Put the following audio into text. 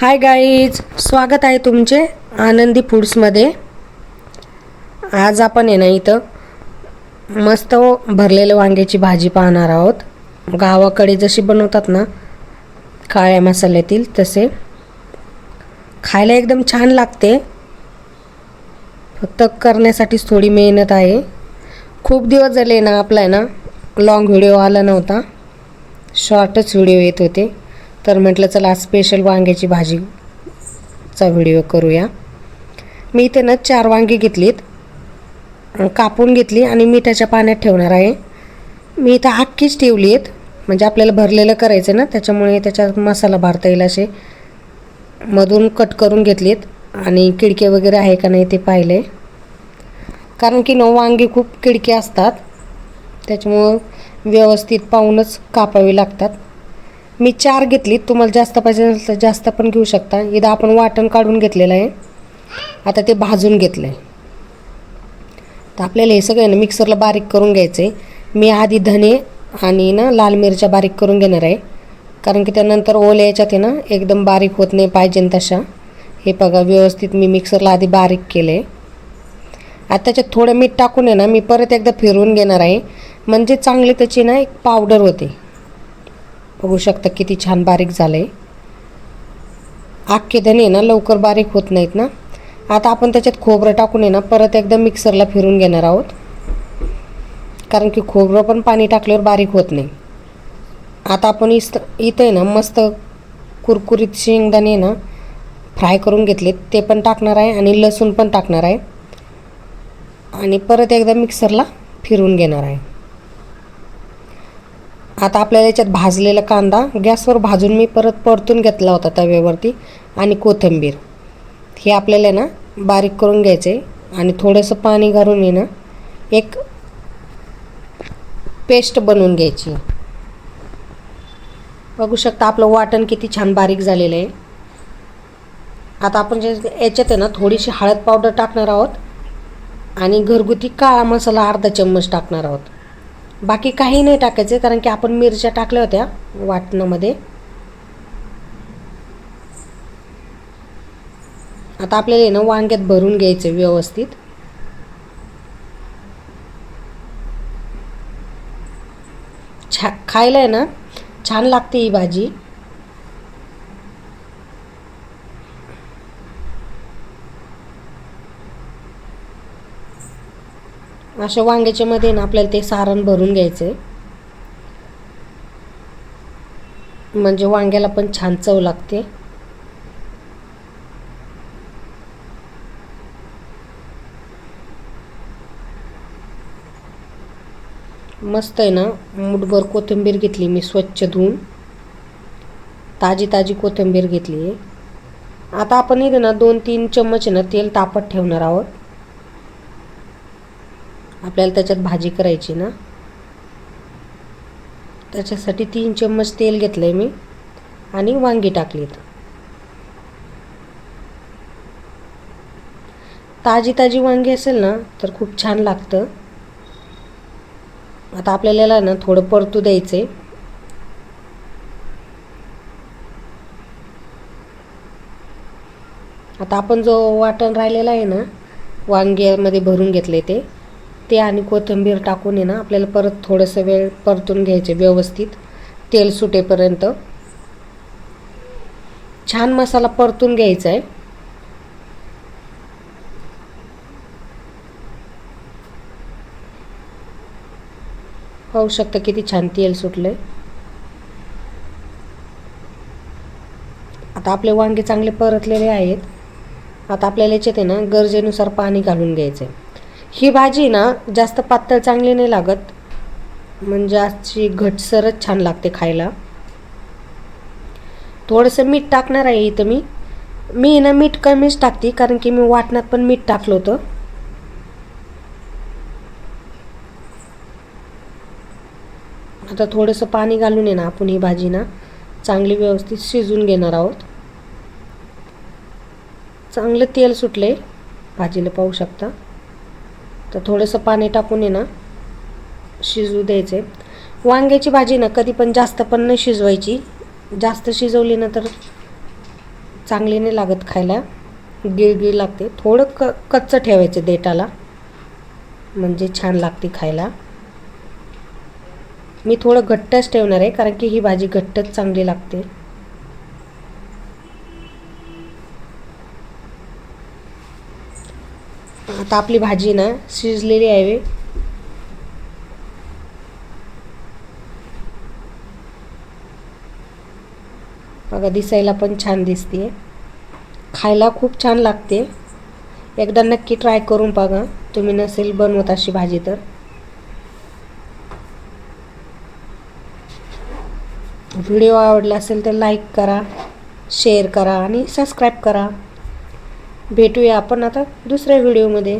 Hi guys स्वागत आहे तुमचे आनंदी फूड्समध्ये. आज आपण आहे ना इथं मस्त भरलेलं वांग्याची भाजी पाहणार आहोत. गावाकडे जशी बनवतात ना काळ्या मसाल्यातील तसे. खायला एकदम छान लागते. फक्त करण्यासाठीच थोडी मेहनत आहे. खूप दिवस झाले ना आपला आहे ना लाँग व्हिडिओ आला नव्हता. शॉर्टच व्हिडिओ येत होते. तर म्हटलं चला आज स्पेशल वांग्याची भाजीचा व्हिडिओ करूया. मी इथे ना चार वांगी घेतलीत कापून घेतली आणि मिठाच्या पाण्यात ठेवणार आहे. मी इथं अख्खीच ठेवली आहेत म्हणजे आपल्याला भरलेलं करायचं ना त्याच्यामुळे त्याच्यात मसाला भरता येईल असे. मधून कट करून घेतलीत आणि किडके वगैरे आहे का नाही ते पाहिले. कारण की नऊ वांगी खूप किडके असतात त्याच्यामुळं व्यवस्थित पाहूनच कापावी लागतात. मी चार घेतली तुम्हाला जास्त पाहिजे असेल तर जास्त पण घेऊ शकता. इथं आपण वाटण काढून घेतलेलं आहे. आता ते भाजून घेतलं आहे तर आपल्याला हे सगळं ना मिक्सरला बारीक करून घ्यायचं आहे मी आधी धने आणि ना लाल मिरच्या बारीक करून घेणार आहे. कारण की त्यानंतर ओल्या याच्यात आहे ना एकदम बारीक होत नाही पाहिजे तशा. हे बघा व्यवस्थित मी मिक्सरला आधी बारीक केलं आहे आता त्याच्यात थोडं मीठ टाकून आहे ना मी परत एकदा फिरवून घेणार आहे. म्हणजे चांगली त्याची ना एक पावडर होते. बघू शकता किती छान बारीक झालं आहे आख्खे धने ना लवकर बारीक होत नाहीत ना. आता आपण त्याच्यात खोबरं टाकून आहे ना परत एकदा मिक्सरला फिरून घेणार आहोत. कारण की खोबरं पण पाणी टाकल्यावर बारीक होत नाही. आता आपण इस्त इथं आहे ना मस्त कुरकुरीत शेंगदाणे आहे ना फ्राय करून घेतले ते पण टाकणार आहे आणि लसूण पण टाकणार आहे. आणि परत एकदा मिक्सरला फिरून घेणार आहे. आता आपल्याला याच्यात भाजलेला कांदा गॅसवर भाजून मी परत परतून घेतला होता तव्यावरती आणि कोथिंबीर. हे आपल्याला ना बारीक करून घ्यायचे आणि थोडंसं पाणी घालून ये ना एक पेस्ट बनवून घ्यायची. बघू शकता आपलं वाटण किती छान बारीक झालेलं आहे. आता आपण जे याच्यात आहे ना थोडीशी हळद पावडर टाकणार आहोत आणि घरगुती काळा मसाला अर्धा चम्मच टाकणार आहोत. बाकी काही नाही टाकायचं कारण की आपण मिरच्या टाकल्या होत्या वाटणामध्ये. आता आपल्याला आहे ना वांग्यात भरून घ्यायचं व्यवस्थित. छा खायला आहे ना छान लागते ही भाजी. अशा वांग्याच्या मध्ये ना आपल्याला ते सारण भरून घ्यायचं आहे म्हणजे वांग्याला पण छान चव लागते. मस्त आहे ना मुठभर कोथिंबीर घेतली मी स्वच्छ धुवून. ताजी ताजी कोथिंबीर घेतली. आहे आता आपण इथे ना दोन तीन चम्मच ना तेल तापत ठेवणार आहोत. आपल्याला त्याच्यात भाजी करायची ना. त्याच्यासाठी तीन चम्मच तेल घेतलं आहे मी आणि वांगी टाकलीत ताजी ताजी वांगी असेल ना तर खूप छान लागतं. आता आपल्याला ना थोडं परतू द्यायचं आहे आता आपण जो वाटण राहिलेला आहे ना वांग्यामध्ये भरून घेतले ते. ते आणि कोथिंबीर टाकून आहे ना आपल्याला परत थोडंसं वेळ परतून घ्यायचे व्यवस्थित. तेल सुटेपर्यंत. छान मसाला परतून घ्यायचा आहे. पाहू शकता किती छान तेल सुटलंय. आता आपले वांगे चांगले परतलेले आहेत. आता आपल्याला याच्यात आहे ना गरजेनुसार पाणी घालून घ्यायचं आहे ही भाजी ना जास्त पातळ चांगली नाही लागत. म्हणजे आजची घटसरच छान लागते खायला. थोडंसं मीठ टाकणार आहे इथं मी. मी ना मीठ कमीच टाकते कारण की मी वाटणात पण मीठ टाकलं होतं. आता थोडंसं पाणी घालून ये ना आपण ही भाजी ना चांगली व्यवस्थित शिजून घेणार आहोत. चांगलं तेल सुटले भाजीला पाहू शकता. तर थोडंसं पाणी टाकून ये ना शिजू द्यायचे. वांग्याची भाजी ना कधी पण जास्त पण नाही शिजवायची. जास्त शिजवली ना तर चांगली नाही लागत खायला. गिळगिळ लागते. थोडं क कच्चं ठेवायचं देटाला म्हणजे छान लागते खायला. मी थोडं घट्टच ठेवणार आहे कारण की ही भाजी घट्टच चांगली लागते. आता आपली भाजी ना शिजलेली आहे. बघा दिसायला पण छान दिसते खायला खूप छान लागते. एकदा नक्की ट्राय करून बघा. तुम्ही नसेल बनवत अशी भाजी तर. व्हिडिओ आवडला असेल तर लाईक करा शेअर करा आणि सबस्क्राईब करा. भेटूया आपण आता दुसऱ्या व्हिडिओमध्ये.